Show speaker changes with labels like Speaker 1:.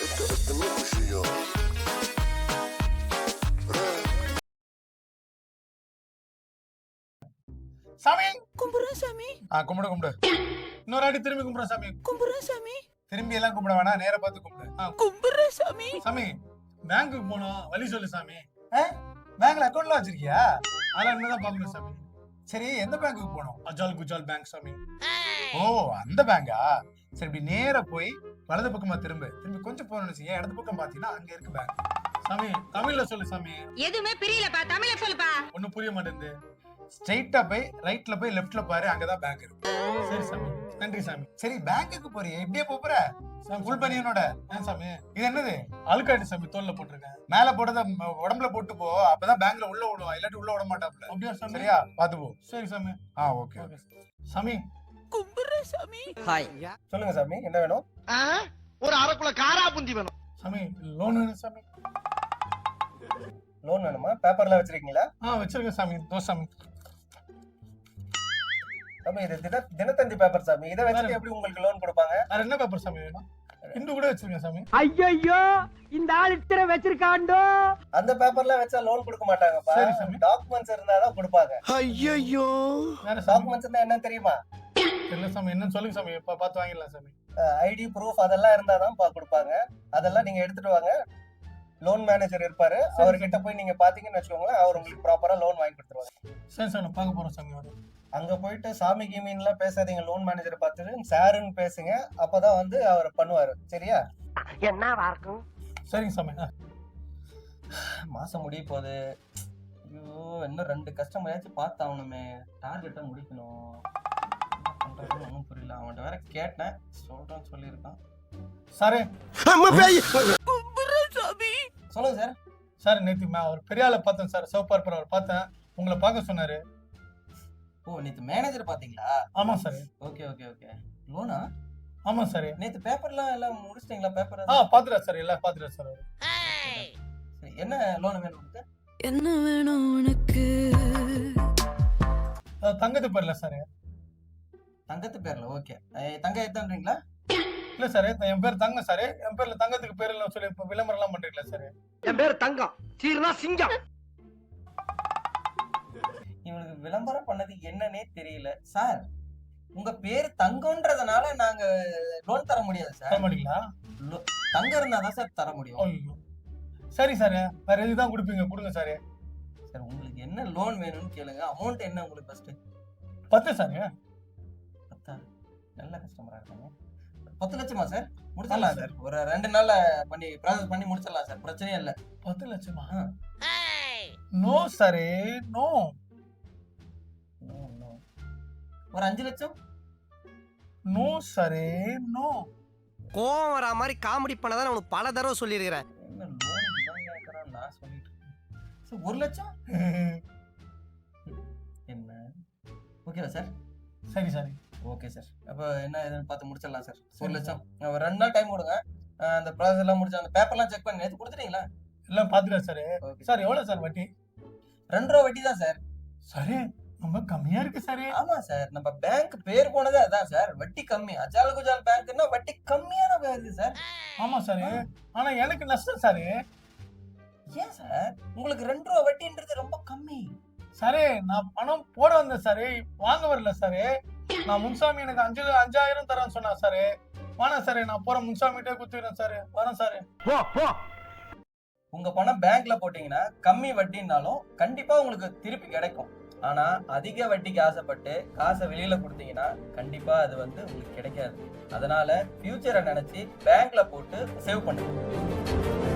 Speaker 1: انت قدامك وشيار
Speaker 2: சாமி
Speaker 3: கும்புறேன் சாமி
Speaker 2: ஆ கும்பிடு கும்பிடு இன்னொரு அடி திரும்பி கும்பிடுறேன் சாமி
Speaker 3: கும்புறேன் சாமி
Speaker 2: திரும்பி எல்லாம் கும்பிட வேணாம் நேரா பார்த்து கும்பிடு ஆ,
Speaker 3: கும்புறேன் சாமி
Speaker 2: சாமி பேங்க்குக்கு போனோம் வழி சொல்லு சாமி பேங்க்ல அக்கௌண்ட்ல வச்சிருக்கியா அதெல்லாம் என்னதான் பார்க்கணும் சாமி சரி எந்த பேங்க்குக்கு போனோம் அஜால் குஜால் பேங்க் சாமி ஓ அந்த பேங்கா சரி இப்படி நேரா போய் வலது பக்கமா திரும்ப. திரும்பி கொஞ்சம் போகணும்னு வச்சுக்கேன் இடது பக்கம் பாத்தீங்கன்னா அங்க இருக்கு பேங்க் சாமி தமிழ்ல சொல்லு சாமி.
Speaker 4: எதுவுமே பிரியலப்பா தமிழ சொல்லுப்பா.
Speaker 2: ஒண்ணும் புரிய மாட்டேங்குது. ஸ்ட்ரைட்டா போய் ரைட்ல போய் லெஃப்ட்ல பாரு. அங்கதான் பேங்க் இருக்கு. சரி சாமி. நன்றி சாமி. சரி பேங்க்குக்கு போறியே. இப்படியே போப் போற. சாமி ஃபுல் பனியனோட ஏன் சாமி? இது என்னது? அழுக்காட்டு சாமி தோல்ல போட்டிருக்கேன். மேல போட்டத உடம்புல போட்டு போ. அப்பதான் பேங்க்ல உள்ள விடுவான். இல்லாட்டி உள்ள விட மாட்டாப்ல அப்படியா சாமி? சரியா? பாத்து போ. சரி சாமி. ஆ ஓகே ஓகே சாமி.
Speaker 3: கும்புறேன் சாமி.
Speaker 5: சொல்லுங்க சாமி. என்ன வேணும்?
Speaker 6: ஒரு அரைக்குள்ள காரா புந்தி வேணும்.
Speaker 2: சாமி லோன் வேணும் சாமி.
Speaker 5: லோன் வேணுமா? பேப்பர்லாம் வச்சிருக்கீங்களா?
Speaker 2: ஆ வச்சிருக்கேன் சாமி. தோ சாமி.
Speaker 5: சாமி இது தின தினத்தந்தி பேப்பர் சாமி. இதை வச்சுட்டு எப்படி உங்களுக்கு லோன் கொடுப்பாங்க?
Speaker 2: வேற என்ன பேப்பர் சாமி வேணும்? இந்து கூட வச்சிருக்கேன் சாமி.
Speaker 7: ஐயோ இந்த ஆள் இத்தனை வச்சிருக்காண்டோ?
Speaker 5: அந்த பேப்பர்லாம் வச்சா லோன் கொடுக்க மாட்டாங்கப்பா.
Speaker 2: சரி சாமி.
Speaker 5: டாக்குமெண்ட்ஸ் இருந்தாதான் கொடுப்பாங்க.
Speaker 1: ஐயோ
Speaker 2: வேற
Speaker 5: டாக்குமெண்ட்ஸ் இருந்தா என்ன தெரியுமா?
Speaker 2: இல்ல சாமி. என்னன்னு சொல்லுங்க சாமி. இப்ப பார்த்து வாங்கிடலாம் சாமி.
Speaker 5: ஐடி ப்ரூஃப் அதெல்லாம் இருந்தாதான் பா கொடுப்பாங்க. அதெல்லாம் நீங்க எடுத்துட்டு வாங்க. லோன் மேனேஜர் இருப்பாரு. அவர்கிட்ட போய் நீங்க பாத்தீங்கன்னு வச்சுக்கோங்களேன் அவர் உங்களுக்கு ப்ராப்பரா லோன் வாங்கி கொடுத்துருவாங்க
Speaker 2: சரி சார் நான் பார்க்க போறேன் சாமி வரும்
Speaker 5: அங்க போயிட்டு சாமி கீமின்லாம் பேசாதீங்க லோன் மேனேஜரை பார்த்துட்டு சாருன்னு பேசுங்க. அப்பதான் வந்து அவர் பண்ணுவாரு. சரியா?
Speaker 7: என்னவா இருக்கும்
Speaker 2: சரிங்க சாமி
Speaker 5: மாசம் முடிய போகுது. ஐயோ இன்னும் ரெண்டு கஸ்டமரையாச்சும் பார்த்து ஆகணுமே டார்கெட்டை முடிக்கணும். என்ன பண்றதுன்னு ஒன்றும் புரியல. அவன்கிட்ட வேற கேட்டேன். சொல்றேன்னு சொல்லியிருக்கான்.
Speaker 2: சாரே!
Speaker 5: சொல்லுங்க சார்.
Speaker 2: சார் நேத்து மே- அவர் பெரிய ஆளை பார்த்தேன் சார். சிவப்பா இருப்பார் அவர் பார்த்தேன். உங்களை பார்க்க சொன்னாரு.
Speaker 5: ஓ நேத்து மேனேஜர் பாத்தீங்களா
Speaker 2: ஆமா சார்.
Speaker 5: Okay okay okay. லோனா?
Speaker 2: ஆமா சார்.
Speaker 5: நேத்து பேப்பர்லாம் எல்லாம் முடிச்சிட்டீங்களா? பேப்பர்
Speaker 2: ஆ பாத்துறா சார். எல்லாம் பாத்துறா சார் அவரு.
Speaker 5: என்ன லோன் வேணும் உங்களுக்கு
Speaker 3: என்ன வேணும் உனக்கு?
Speaker 2: தங்கத்து பேர்ல சார்.
Speaker 5: தங்கத்து பேர்ல ஓகே தங்க எத்தான்றீங்களா
Speaker 2: இல்ல சார் என் பேர் தங்கம் சார் என் பேர்ல தங்கத்துக்கு பேர் இல்ல சொல்லி இப்ப விளம்பரம் எல்லாம் பண்றீங்களா சார்
Speaker 7: என் பேர் தங்கம். சீர்னா சிங்கம்.
Speaker 5: இவனுக்கு விளம்பரம் பண்ணது என்னன்னே தெரியல. சார் உங்க பேர் தங்கம்ன்றதுனால நாங்க லோன் தர முடியாது சார் தங்கம் இருந்தா தான் சார் தர முடியும்.
Speaker 2: சரி சார் வேற எதுதான் கொடுப்பீங்க? கொடுங்க சார்
Speaker 5: சார் உங்களுக்கு என்ன லோன் வேணும்னு கேளுங்க. அமௌண்ட் என்ன உங்களுக்கு ஃபர்ஸ்ட்
Speaker 2: பத்து சார்
Speaker 5: நல்ல கஸ்டமரா இருக்காங்க. பத்து லட்சமா சார் முடிச்சிடலாம் சார் ஒரு ரெண்டு நாள்ல பண்ணி ப்ராசஸ் பண்ணி முடிச்சிடலாம் சார் பிரச்சனையே இல்லை.
Speaker 2: பத்து லட்சமா. நோ சாரே நோ.
Speaker 5: ஒரு அஞ்சு லட்சம்?
Speaker 2: நோ சாரே நோ
Speaker 7: கோவம் வரா மாதிரி காமெடி பண்ணதான் உனக்கு பல தடவை சொல்லியிருக்கிறேன்.
Speaker 5: நான் சொல்லிட்டு. சார் ஒரு லட்சம்? என்ன? ஓகேவா சார்
Speaker 2: சரி சரி.
Speaker 5: ஓகே சார் அப்போ என்ன ஏதுன்னு பார்த்து முடிச்சிடலாம் சார் ஒரு லட்சம். ஒரு ரெண்டு நாள் டைம் கொடுங்க. அந்த ப்ராசஸ் எல்லாம் முடிச்சு அந்த பேப்பர்லாம் செக் பண்ணி நேற்று கொடுத்துட்டீங்களா?
Speaker 2: எல்லாம் பாத்துட்டேன் சார்
Speaker 5: ஓகே
Speaker 2: சார் எவ்வளவு சார் வட்டி?
Speaker 5: ரெண்டு ரூபா வட்டி தான் சார்
Speaker 2: சரி ரொம்ப கம்மியா இருக்கு சார்
Speaker 5: ஆமா சார் நம்ம பேங்க் பேர் போனதே அதான் சார் வட்டி கம்மி. அஜால் குஜால் பேங்க்னா வட்டி கம்மியான இது சார்
Speaker 2: ஆமா சார் ஆனா எனக்கு நஷ்டம் சார்
Speaker 5: ஏன் சார் உங்களுக்கு ரெண்டு ரூபா வட்டின்றது ரொம்ப கம்மி.
Speaker 2: சாரே நான் பணம் போட வந்தேன் சாரு வாங்க வரல சாரு. நான் முன்சாமி எனக்கு அஞ்சு அஞ்சாயிரம் தரேன்னு சொன்னா சாரு. வேணாம் சாரு நான் போற முன்சாமிகிட்டே குத்துக்கிறேன் சாரு. வரேன் சாரு.
Speaker 5: உங்க பணம் பேங்க்ல போட்டீங்கன்னா கம்மி வட்டினாலும் கண்டிப்பா உங்களுக்கு திருப்பி கிடைக்கும். ஆனா அதிக வட்டிக்கு ஆசைப்பட்டு காசை வெளியில கொடுத்தீங்கன்னா கண்டிப்பா அது வந்து உங்களுக்கு கிடைக்காது. அதனால ஃபியூச்சரை நினைச்சு பேங்க்ல போட்டு சேவ் பண்ணுங்க